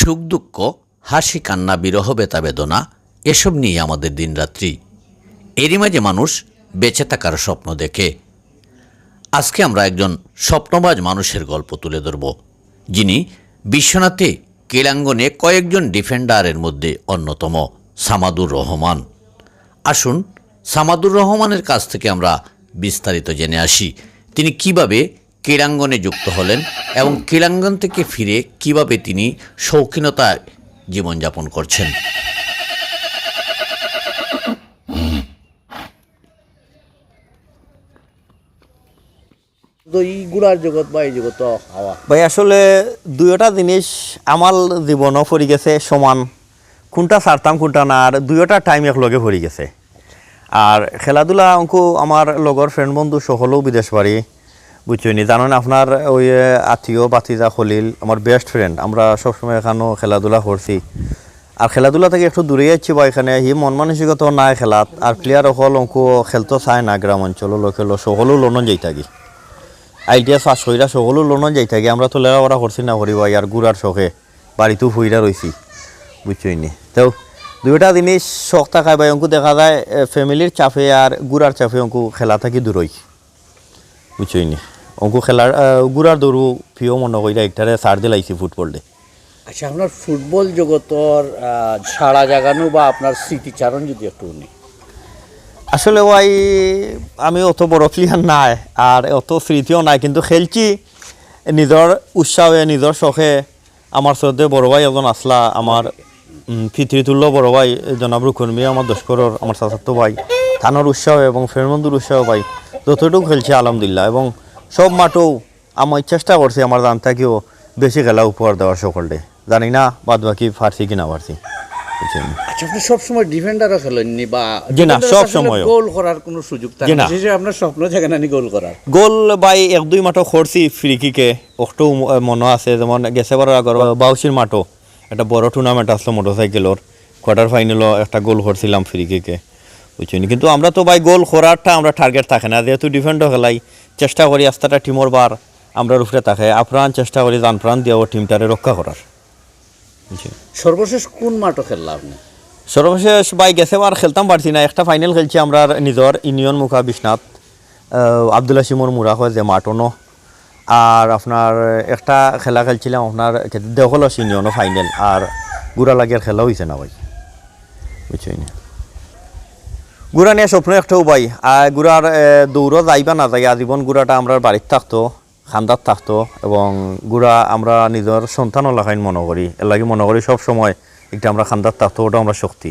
সুখ দুঃখ, হাসি, কান্না, বিরহ বেতা বেদনা এসব নিয়ে আমাদের দিনরাত্রি। এরই মাঝে মানুষ বেঁচে থাকার স্বপ্ন দেখে। আজকে আমরা একজন স্বপ্নবাজ মানুষের গল্প তুলে ধরব, যিনি বিশ্বনাথে ক্রীড়াঙ্গনে কয়েকজন ডিফেন্ডারের মধ্যে অন্যতম, সামাদুর রহমান। আসুন, সামাদুর রহমানের কাছ থেকে আমরা বিস্তারিত জেনে আসি, তিনি কীভাবে ক্রীড়াঙ্গনে যুক্ত হলেন এবং ক্রীড়াঙ্গন থেকে ফিরে কীভাবে তিনি শৌখিনতায় জীবনযাপন করছেন? তো এই গুড়ার জগৎ বা এই জগৎ হাওয়া। ভাই আসলে দুইটা জিনিস আমার জীবনও পড়ি গেছে সমান। কোনটা ছাড়তাম কোনটা না আর দুইটা টাইম একলগে পড়ি গেছে। আর খেলাধুলা অঙ্ক আমার লগর ফ্রেন্ড বন্ধু সকলেও বিদেশ বাড়ি। বুঝছনি জানেন আপনার ওই আত্মীয় বাতিজা খলিল, আমার বেস্ট ফ্রেন্ড আমরা সবসময় এখানেও খেলাধুলা করছি। আর খেলাধুলা থেকে একটু দূরে যাচ্ছি বা এখানে হি মন মানসিকতা নাই খেলাত, আর প্লেয়ার সকল অঙ্ক খেলতো চায় না গ্রাম অঞ্চল খেলো সকলেও লনন যাই থাকি। আইডিয়া চাষ কইরা সকলো লোন যাই থাকি, আমরা তো লেখাপড়া করছি না করিবা আর গুড়ার শখে বাড়িতেও ফুইরা রইছি বুঝছই নি তো দুইটা জিনিস শখ থাকায় ভাই, অঙ্কু দেখা যায় ফ্যামিলির চাপে আর গুড়ার চাপে অঙ্কু খেলা থাকি দূরই। বুঝছই নি? অঙ্কু খেলার গুড়ার দৌড়ু প্রিয় মনে কইরা একটারে সার দিলাইছি ফুটবলটে আচ্ছা আপনার ফুটবল জগতর সাড়া জাগানো বা আপনার স্মৃতিচারণ যদি একটু উনি আসলে ভাই আমি অত বড় প্লেয়ার নাই আর অত স্মৃতিও নাই কিন্তু খেলছি। নিজের উৎসাহে নিজের শখে আমার শ্রদ্ধে বড় ভাই একজন আসলা আমার পিতৃতুল্য বড় ভাই জনাব রুকর্মী আমার দশকরর আমার চাচাত্ত ভাই। থানোর উৎসাহ এবং ফেরমন্দুর উৎসাহ ভাই। যতটুকু খেলছি আলহামদুলিল্লাহ। এবং সব মাঠেও আমি চেষ্টা করছি আমার দান থাকেও বেশি খেলা উপহার দেওয়ার সকলটে জানি না বাদ বাকি পারছি। কিনা পারছি আচ্ছা সবসময় ডিফেন্ডারও খেলেননি বা জি না, সব আসলে গোল করার কোনো সুযোগ থাকে না। আপনার স্বপ্ন থাকে না গোল করার। গোল বাই এক দুই মাঠও খরছি ফ্রি কিকে অটো মনে আছে যেমন গেছে বারের আগর বাউসির মাঠও। একটা বড় টুর্নামেন্ট আসলো মোটরসাইকেলর কোয়ার্টার ফাইনালও একটা গোল করছিলাম ফ্রি কিকে বুঝছেন? কিন্তু আমরা তো ভাই গোল করারটা আমরা টার্গেট থাকে না যেহেতু ডিফেন্ডও খেলাই। চেষ্টা করি আস্তাটা টিমর বার আমরা উপরে থাকে। আপ্রাণ চেষ্টা করি জান প্রাণ দিয়ে টিমটারে রক্ষা করার। সর্বশেষ কোন মাঠও খেললা আপনি? সর্বশেষ ভাই গেছে আর খেলতাম পারছি না। একটা ফাইনাল খেলছি আমরা নিজের ইউনিয়ন মুখা বিশ্বনাথ আবদুল্লা সিমর মুরা হয় যে মাটনো আর আপনার একটা খেলা খেলছিলাম আপনার দেহলস ইউনিয়নও ফাইনাল আর গুড়া লাগিয়ার খেলা হয়েছে না ভাই। বুঝছই না গুড়া নিয়ে স্বপ্ন একটা উপায় আর গুড়ার দৌড়ও যাইবা না যাই আজীবন গুড়াটা আমরা বাড়িতে থাকতো খান্দার থাকতো এবং গুড়া আমরা নিজের সন্তান লাগাইন মনে করি। এর লাগে মনে করি সব সময় একটা আমরা খান্দার থাকতো ওটা আমরা শক্তি।